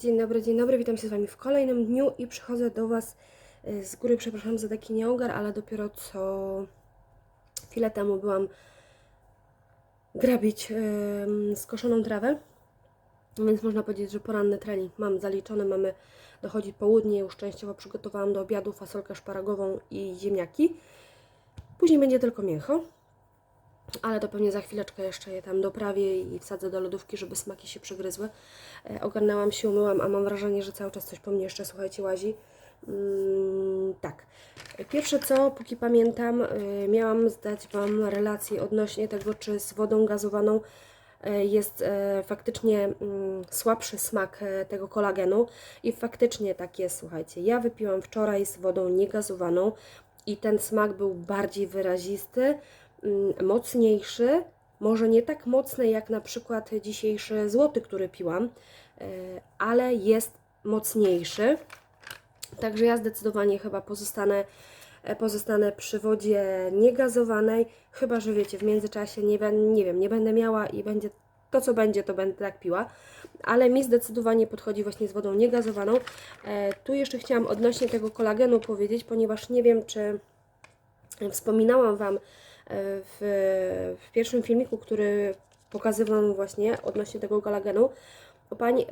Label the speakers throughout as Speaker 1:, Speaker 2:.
Speaker 1: Dzień dobry, dzień dobry, witam się z Wami w kolejnym dniu i przychodzę do Was y, z góry, przepraszam za taki nieogar, ale dopiero co chwilę temu byłam grabić ym, skoszoną trawę, więc można powiedzieć, że poranny trening mam zaliczony, mamy, dochodzi południe, już częściowo przygotowałam do obiadu fasolkę szparagową i ziemniaki. Później będzie tylko mięcho, ale to pewnie za chwileczkę jeszcze je tam doprawię i wsadzę do lodówki, żeby smaki się przegryzły. E, Ogarnęłam się, umyłam, a mam wrażenie, że cały czas coś po mnie jeszcze, słuchajcie, łazi. Mm, tak. Pierwsze co, póki pamiętam, y, miałam zdać Wam relację odnośnie tego, czy z wodą gazowaną e, jest e, faktycznie mm, słabszy smak e, tego kolagenu i faktycznie tak jest, słuchajcie. Ja wypiłam wczoraj z wodą niegazowaną i ten smak był bardziej wyrazisty, mocniejszy, może nie tak mocny jak na przykład dzisiejszy złoty, który piłam, e, ale jest mocniejszy. Także ja zdecydowanie chyba pozostanę, e, pozostanę przy wodzie niegazowanej, chyba że wiecie, w międzyczasie nie, nie wiem, nie będę miała i będzie to, co będzie, to będę tak piła, ale mi zdecydowanie podchodzi właśnie z wodą niegazowaną. E, tu jeszcze chciałam odnośnie tego kolagenu powiedzieć, ponieważ nie wiem, czy wspominałam Wam w, w pierwszym filmiku, który pokazywałam właśnie odnośnie tego kolagenu. O pani,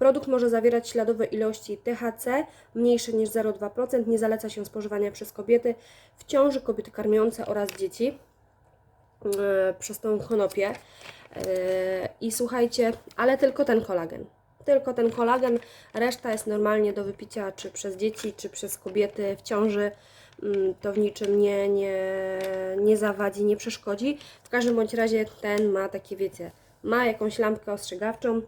Speaker 1: Produkt może zawierać śladowe ilości THC mniejsze niż 0,2%. Nie zaleca się spożywania przez kobiety w ciąży, kobiety karmiące oraz dzieci e, przez tą konopię. E, I słuchajcie, ale tylko ten kolagen. Tylko ten kolagen, reszta jest normalnie do wypicia czy przez dzieci, czy przez kobiety w ciąży. Mm, To w niczym nie, nie, nie zawadzi, nie przeszkodzi. W każdym bądź razie ten ma takie, wiecie, ma jakąś lampkę ostrzegawczą,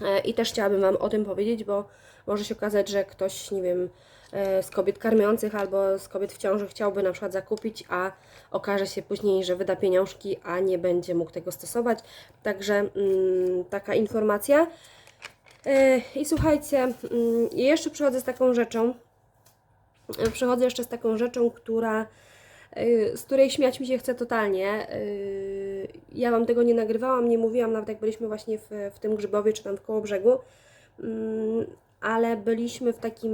Speaker 1: E, I też chciałabym Wam o tym powiedzieć, bo może się okazać, że ktoś, nie wiem, e, z kobiet karmiących albo z kobiet w ciąży chciałby na przykład zakupić, a okaże się później, że wyda pieniążki, a nie będzie mógł tego stosować. Także mm, taka informacja. E, I słuchajcie, mm, jeszcze przychodzę z taką rzeczą. Przychodzę jeszcze z taką rzeczą, która y, z której śmiać mi się chce totalnie. Y, Ja Wam tego nie nagrywałam, nie mówiłam, nawet jak byliśmy właśnie w, w tym Grzybowie, czy tam w Kołobrzegu, Mm, ale byliśmy w takim,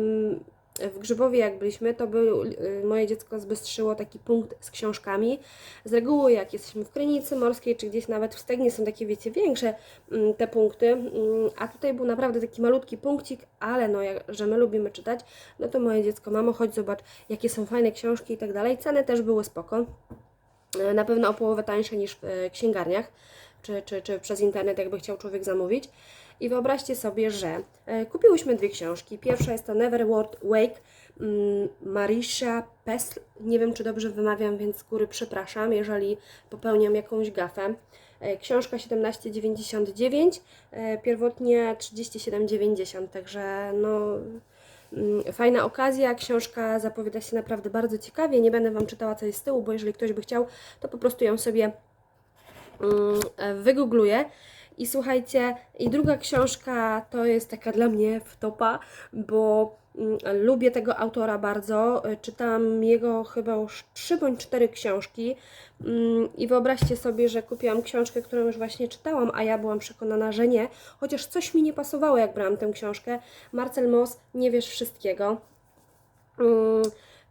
Speaker 1: w Grzybowie jak byliśmy, to był, y, moje dziecko zbystrzyło taki punkt z książkami. Z reguły jak jesteśmy w Krynicy Morskiej, czy gdzieś nawet w Stegnie są takie, wiecie, większe mm, te punkty, mm, a tutaj był naprawdę taki malutki punkcik, ale no, jak, że my lubimy czytać, no to moje dziecko, mamo, chodź zobacz, jakie są fajne książki i tak dalej. Ceny też były spoko. E, Na pewno o połowę tańsze niż w e, księgarniach, czy, czy, czy przez internet, jakby chciał człowiek zamówić. I wyobraźcie sobie, że e, kupiłyśmy dwie książki. Pierwsza jest to Never Word Wake mm, Marisha Pesl. Nie wiem, czy dobrze wymawiam, więc z góry przepraszam, jeżeli popełniam jakąś gafę. E, Książka 17,99, e, pierwotnie 37,90, także no Mm, Fajna okazja, książka zapowiada się naprawdę bardzo ciekawie. Nie będę Wam czytała co jest z tyłu, bo jeżeli ktoś by chciał, to po prostu ją sobie mm, wygoogluję. I słuchajcie, i druga książka to jest taka dla mnie wtopa, bo mm, lubię tego autora bardzo. Czytałam jego chyba już trzy bądź cztery książki Mm, i wyobraźcie sobie, że kupiłam książkę, którą już właśnie czytałam, a ja byłam przekonana, że nie, chociaż coś mi nie pasowało, jak brałam tę książkę. Marcel Moss, Nie wiesz wszystkiego. Mm,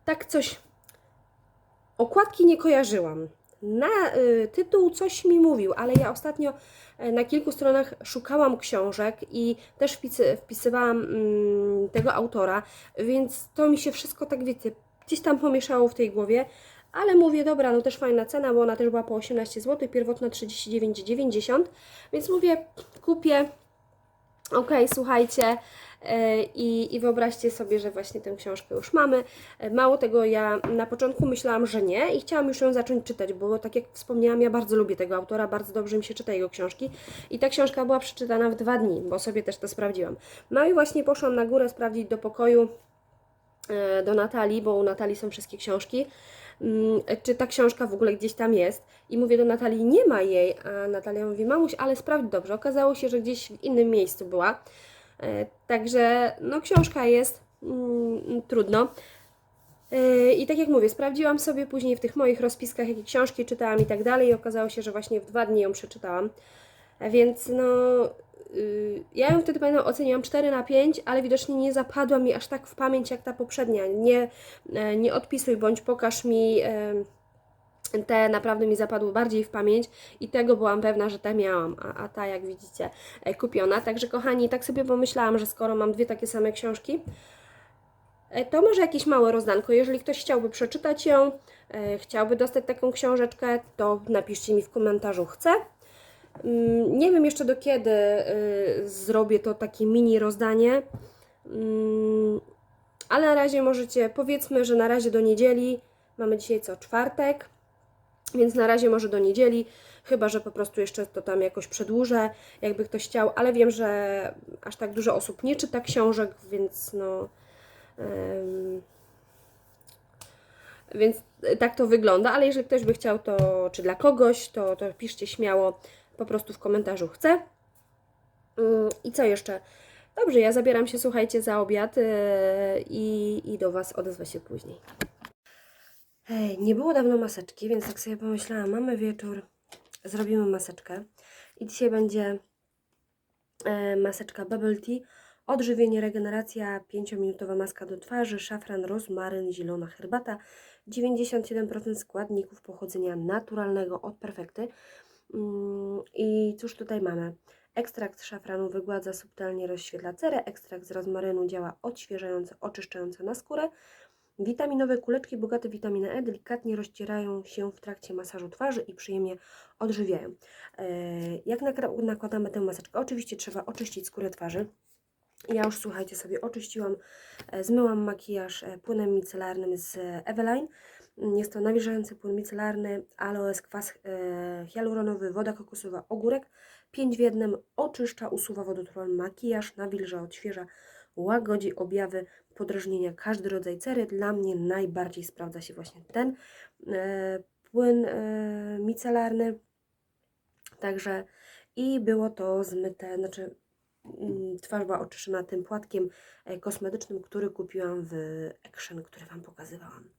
Speaker 1: Tak coś Okładki nie kojarzyłam. Na y, tytuł coś mi mówił, ale ja ostatnio e, na kilku stronach szukałam książek i też wpisy, wpisywałam mm, tego autora, więc to mi się wszystko tak, wiecie, gdzieś tam pomieszało w tej głowie, ale mówię, dobra, no też fajna cena, bo ona też była po 18 zł, pierwotna 39,90, więc mówię, kupię, Okej, słuchajcie, e, i, i wyobraźcie sobie, że właśnie tę książkę już mamy. E, Mało tego, ja na początku myślałam, że nie i chciałam już ją zacząć czytać, bo tak jak wspomniałam, ja bardzo lubię tego autora, bardzo dobrze mi się czyta jego książki i ta książka była przeczytana w dwa dni, bo sobie też to sprawdziłam. No i właśnie poszłam na górę sprawdzić do pokoju e, do Natalii, bo u Natalii są wszystkie książki, mm, czy ta książka w ogóle gdzieś tam jest. I mówię do Natalii, nie ma jej, a Natalia mówi, mamuś, ale sprawdź dobrze. Okazało się, że gdzieś w innym miejscu była. E, Także, no książka jest, mm, trudno. E, I tak jak mówię, sprawdziłam sobie później w tych moich rozpiskach, jakie książki czytałam i tak dalej i okazało się, że właśnie w dwa dni ją przeczytałam. A Więc no, y, ja ją wtedy pamiętam oceniłam 4 na 5, ale widocznie nie zapadła mi aż tak w pamięć jak ta poprzednia. Nie, e, nie odpisuj bądź pokaż mi. e, Te naprawdę mi zapadły bardziej w pamięć i tego byłam pewna, że te miałam, a, a ta jak widzicie e, kupiona. Także kochani, tak sobie pomyślałam, że skoro mam dwie takie same książki, E, To może jakieś małe rozdanko. Jeżeli ktoś chciałby przeczytać ją, e, chciałby dostać taką książeczkę, to napiszcie mi w komentarzu chcę. Mm, Nie wiem jeszcze do kiedy y, zrobię to takie mini rozdanie, Mm, ale na razie możecie, powiedzmy, że na razie do niedzieli, mamy dzisiaj co, czwartek, więc na razie może do niedzieli, chyba że po prostu jeszcze to tam jakoś przedłużę, jakby ktoś chciał, ale wiem, że aż tak dużo osób nie czyta książek, więc no. Ym, więc tak to wygląda, ale jeżeli ktoś by chciał to, czy dla kogoś, to, to piszcie śmiało po prostu w komentarzu chcę. Ym, I co jeszcze? Dobrze, ja zabieram się, słuchajcie, za obiad yy, i, i do Was odezwę się później. Nie było dawno maseczki, więc tak sobie pomyślałam, mamy wieczór, zrobimy maseczkę. I dzisiaj będzie e, maseczka Bubble Tea, odżywienie, regeneracja, 5-minutowa maska do twarzy, szafran, rozmaryn, zielona herbata, 97% składników pochodzenia naturalnego od perfekty. Mm, I cóż tutaj mamy? Ekstrakt szafranu wygładza subtelnie, rozświetla cerę, ekstrakt z rozmarynu działa odświeżająco, oczyszczająco na skórę, Witaminowe kuleczki bogate w witaminę E delikatnie rozcierają się w trakcie masażu twarzy i przyjemnie odżywiają. E, Jak nakładamy tę maseczkę? Oczywiście trzeba oczyścić skórę twarzy. Ja już słuchajcie sobie, oczyściłam, e, zmyłam makijaż e, płynem micelarnym z Eveline. Jest to nawilżający płyn micelarny, aloes, kwas hialuronowy, woda kokosowa, ogórek. 5 w jednym oczyszcza, usuwa wodotrwalny makijaż, nawilża, odświeża, łagodzi objawy podrażnienia, każdy rodzaj cery. Dla mnie najbardziej sprawdza się właśnie ten e, płyn e, micelarny. Także i było to zmyte, znaczy mm, twarz była oczyszczona tym płatkiem e, kosmetycznym, który kupiłam w Action, który Wam pokazywałam.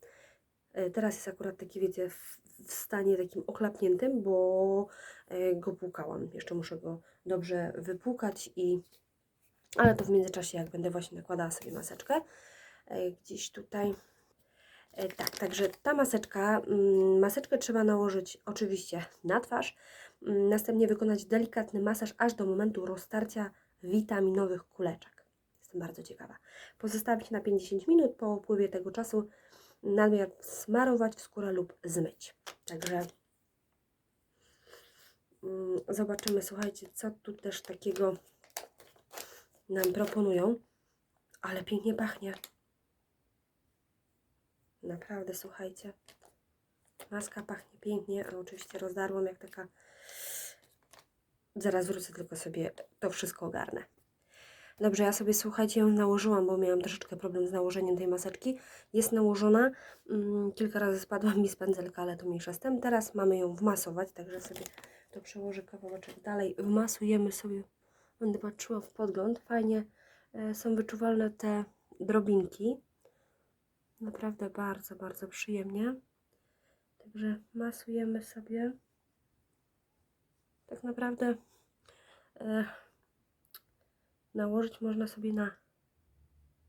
Speaker 1: Teraz jest akurat taki, wiecie, w, stanie takim oklapniętym, bo go płukałam. Jeszcze muszę go dobrze wypłukać i ale to w międzyczasie, jak będę właśnie nakładała sobie maseczkę, e, gdzieś tutaj. E, Tak, także ta maseczka, mm, maseczkę trzeba nałożyć oczywiście na twarz, mm, następnie wykonać delikatny masaż aż do momentu roztarcia witaminowych kuleczek. Jestem bardzo ciekawa. Pozostawić na 50 minut, po upływie tego czasu nadmiar smarować w skórę lub zmyć. Także mm, zobaczymy, słuchajcie, co tu też takiego nam proponują, ale pięknie pachnie. Naprawdę, słuchajcie. Maska pachnie pięknie, a oczywiście rozdarłam jak taka. Zaraz wrócę, tylko sobie to wszystko ogarnę. Dobrze, ja sobie słuchajcie ją nałożyłam, bo miałam troszeczkę problem z nałożeniem tej maseczki. Jest nałożona. Mm, kilka razy spadła mi z pędzelka, ale to mniejsza z tym. Teraz mamy ją wmasować, także sobie to przełożę kawałeczek dalej. Wmasujemy sobie Będę patrzyła w podgląd. Fajnie e, są wyczuwalne te drobinki. Naprawdę bardzo, bardzo przyjemnie. Także masujemy sobie. Tak naprawdę e, nałożyć można sobie na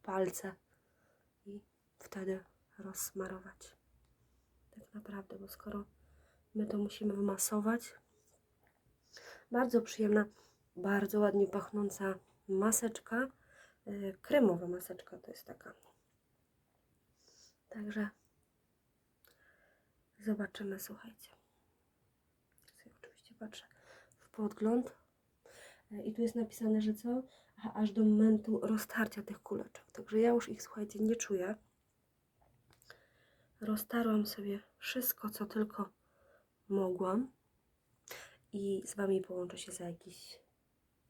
Speaker 1: palce i wtedy rozsmarować. Tak naprawdę, bo skoro my to musimy wymasować, bardzo przyjemna bardzo ładnie pachnąca maseczka. yy, Kremowa maseczka to jest taka. Także zobaczymy, słuchajcie. Sobie oczywiście patrzę w podgląd. Yy, I tu jest napisane, że co? Aż do momentu roztarcia tych kuleczek. Także ja już ich, słuchajcie, nie czuję. Roztarłam sobie wszystko, co tylko mogłam. I z Wami połączę się za jakieś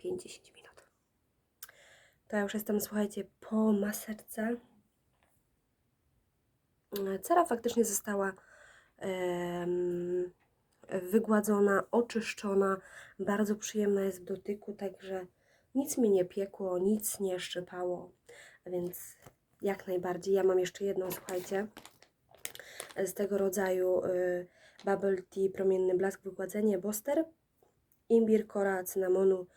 Speaker 1: 5-10 minut. To ja już jestem, słuchajcie, po maseczce. Cera faktycznie została wygładzona, oczyszczona. Bardzo przyjemna jest w dotyku, także nic mi nie piekło, nic nie szczypało, więc jak najbardziej. Ja mam jeszcze jedną, słuchajcie, z tego rodzaju y, Bubble Tea Promienny Blask Wygładzenie Boster imbir, kora, cynamonu,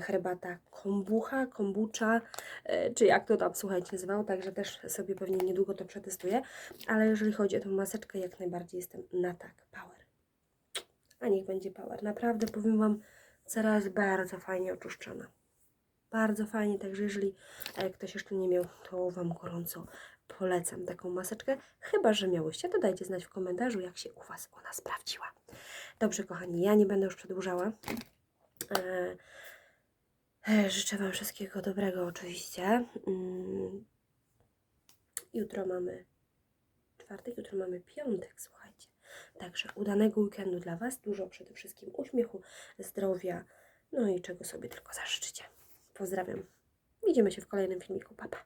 Speaker 1: herbata kombucha, kombucha, e, czy jak to tam, słuchajcie, nazywał, także też sobie pewnie niedługo to przetestuję, ale jeżeli chodzi o tę maseczkę, jak najbardziej jestem na tak, power. A niech będzie power. Naprawdę powiem Wam, cera jest bardzo fajnie oczyszczona. Bardzo fajnie, także jeżeli e, ktoś jeszcze nie miał, to Wam gorąco polecam taką maseczkę. Chyba, że miałyście, to dajcie znać w komentarzu, jak się u Was ona sprawdziła. Dobrze, kochani, ja nie będę już przedłużała. E, e, życzę Wam wszystkiego dobrego, oczywiście. Mm. Jutro mamy czwartek, jutro mamy piątek, słuchajcie. Także udanego weekendu dla Was, dużo przede wszystkim uśmiechu, zdrowia, no i czego sobie tylko zażyczycie. Pozdrawiam. Widzimy się w kolejnym filmiku. Pa, pa.